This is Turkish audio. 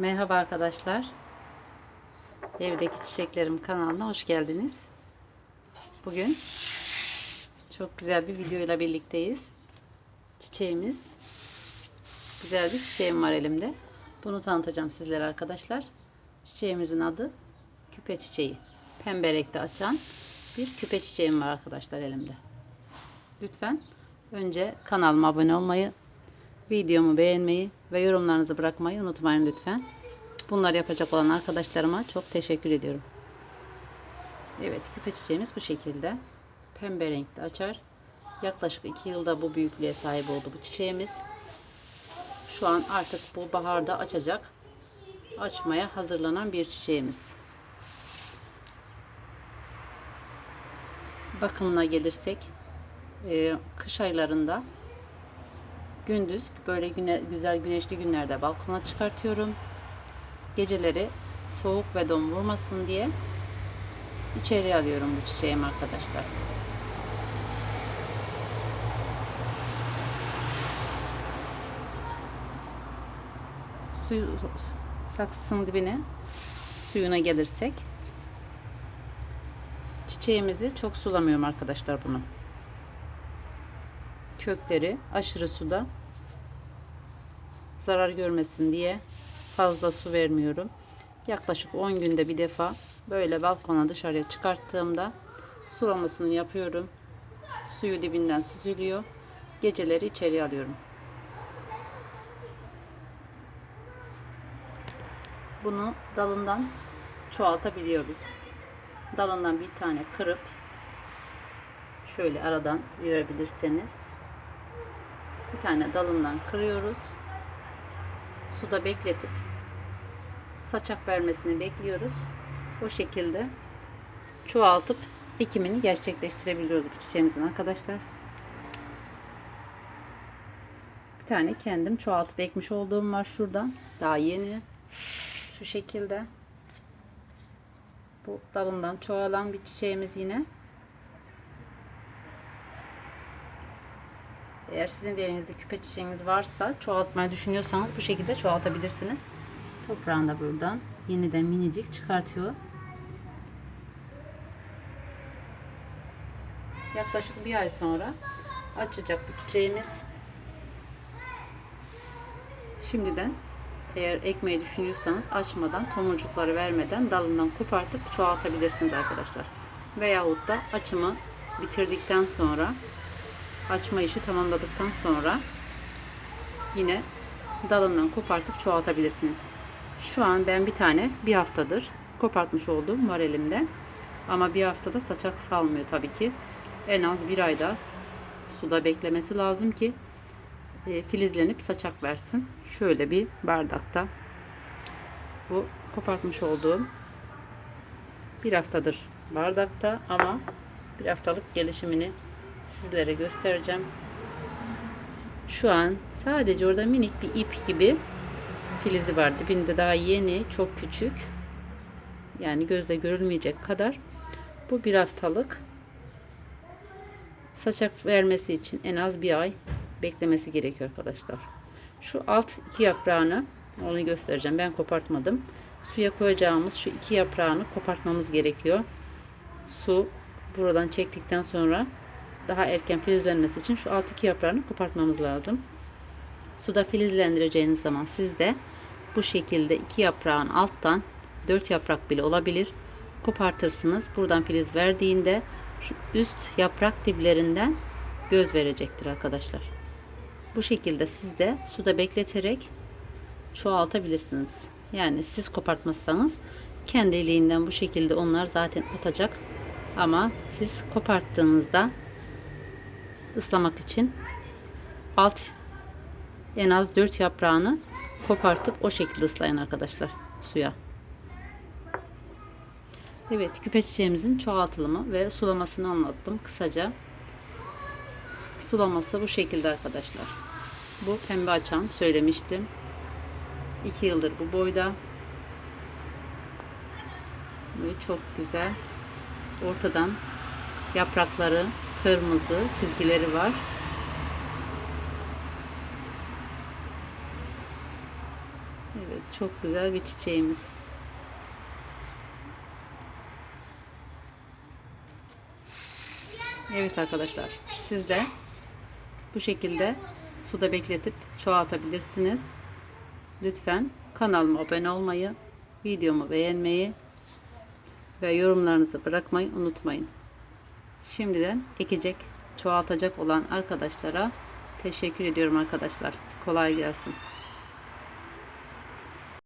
Merhaba arkadaşlar. Evdeki Çiçeklerim kanalına hoş geldiniz. Bugün çok güzel bir video ile birlikteyiz. Çiçeğimiz güzel bir çiçeğim var elimde. Bunu tanıtacağım sizlere arkadaşlar. Çiçeğimizin adı küpe çiçeği. Pembe renkte açan bir küpe çiçeğim var arkadaşlar elimde. Lütfen önce kanalıma abone olmayı, videomu beğenmeyi ve yorumlarınızı bırakmayı unutmayın lütfen. Bunları yapacak olan arkadaşlarıma çok teşekkür ediyorum. Evet küpe çiçeğimiz bu şekilde. Pembe renkte açar. Yaklaşık 2 yılda bu büyüklüğe sahip oldu bu çiçeğimiz. Şu an artık bu baharda açacak. Açmaya hazırlanan bir çiçeğimiz. Bakımına gelirsek e, kış aylarında gündüz böyle güne, güzel güneşli günlerde balkona çıkartıyorum. Geceleri soğuk ve don vurmasın diye içeri alıyorum bu çiçeğimi arkadaşlar. Suyu saksısının dibine suyuna gelirsek çiçeğimizi çok sulamıyorum arkadaşlar bunu kökleri aşırı suda zarar görmesin diye fazla su vermiyorum. Yaklaşık 10 günde bir defa böyle balkona dışarıya çıkarttığımda sulamasını yapıyorum. Suyu dibinden süzülüyor. Geceleri içeri alıyorum. Bunu dalından çoğaltabiliyoruz. Dalından bir tane kırıp şöyle aradan görebilirseniz bir tane dalından kırıyoruz. Suda bekletip saçak vermesini bekliyoruz. O şekilde çoğaltıp ekimini gerçekleştirebiliyoruz bu çiçeğimizin arkadaşlar. Bir tane kendim çoğaltıp ekmiş olduğum var şurada. Daha yeni. Şu şekilde. Bu dalından çoğalan bir çiçeğimiz yine. Eğer sizin de elinizde küpe çiçeğiniz varsa çoğaltmayı düşünüyorsanız bu şekilde çoğaltabilirsiniz. Toprağını da buradan yeniden minicik çıkartıyor. Yaklaşık bir ay sonra açacak bu çiçeğimiz. Şimdiden eğer ekmeği düşünüyorsanız açmadan tomurcukları vermeden dalından kopartıp çoğaltabilirsiniz arkadaşlar. Veyahut da açımı bitirdikten sonra açma işi tamamladıktan sonra yine dalından kopartıp çoğaltabilirsiniz. Şu an ben bir tane bir haftadır kopartmış olduğum var elimde. Ama bir haftada saçak salmıyor tabii ki. En az bir ayda suda beklemesi lazım ki e, filizlenip saçak versin. Şöyle bir bardakta bu kopartmış olduğum bir haftadır bardakta ama bir haftalık gelişimini sizlere göstereceğim. Şu an sadece orada minik bir ip gibi filizi var. Dibinde daha yeni, çok küçük. Yani gözle görülmeyecek kadar. Bu bir haftalık. Saçak vermesi için en az bir ay beklemesi gerekiyor arkadaşlar. Şu alt iki yaprağını onu göstereceğim. Ben kopartmadım. Suya koyacağımız şu iki yaprağını kopartmamız gerekiyor. Su buradan çektikten sonra daha erken filizlenmesi için şu alt iki yaprağını kopartmamız lazım. Suda filizlendireceğiniz zaman siz de bu şekilde iki yaprağın alttan dört yaprak bile olabilir. Kopartırsınız. Buradan filiz verdiğinde şu üst yaprak diplerinden göz verecektir arkadaşlar. Bu şekilde siz de suda bekleterek çoğaltabilirsiniz. Yani siz kopartmazsanız kendiliğinden bu şekilde onlar zaten atacak. Ama siz koparttığınızda ıslamak için alt en az 4 yaprağını kopartıp o şekilde ıslayın arkadaşlar suya. Evet küpe çiçeğimizin çoğaltılımı ve sulamasını anlattım kısaca. Sulaması bu şekilde arkadaşlar. Bu pembe açan söylemiştim. 2 yıldır bu boyda. Ve çok güzel. Ortadan yaprakları kırmızı çizgileri var. Evet çok güzel bir çiçeğimiz. Evet arkadaşlar siz de bu şekilde suda bekletip çoğaltabilirsiniz. Lütfen kanalıma abone olmayı, videomu beğenmeyi ve yorumlarınızı bırakmayı unutmayın. Şimdiden ekecek, çoğaltacak olan arkadaşlara teşekkür ediyorum arkadaşlar. Kolay gelsin.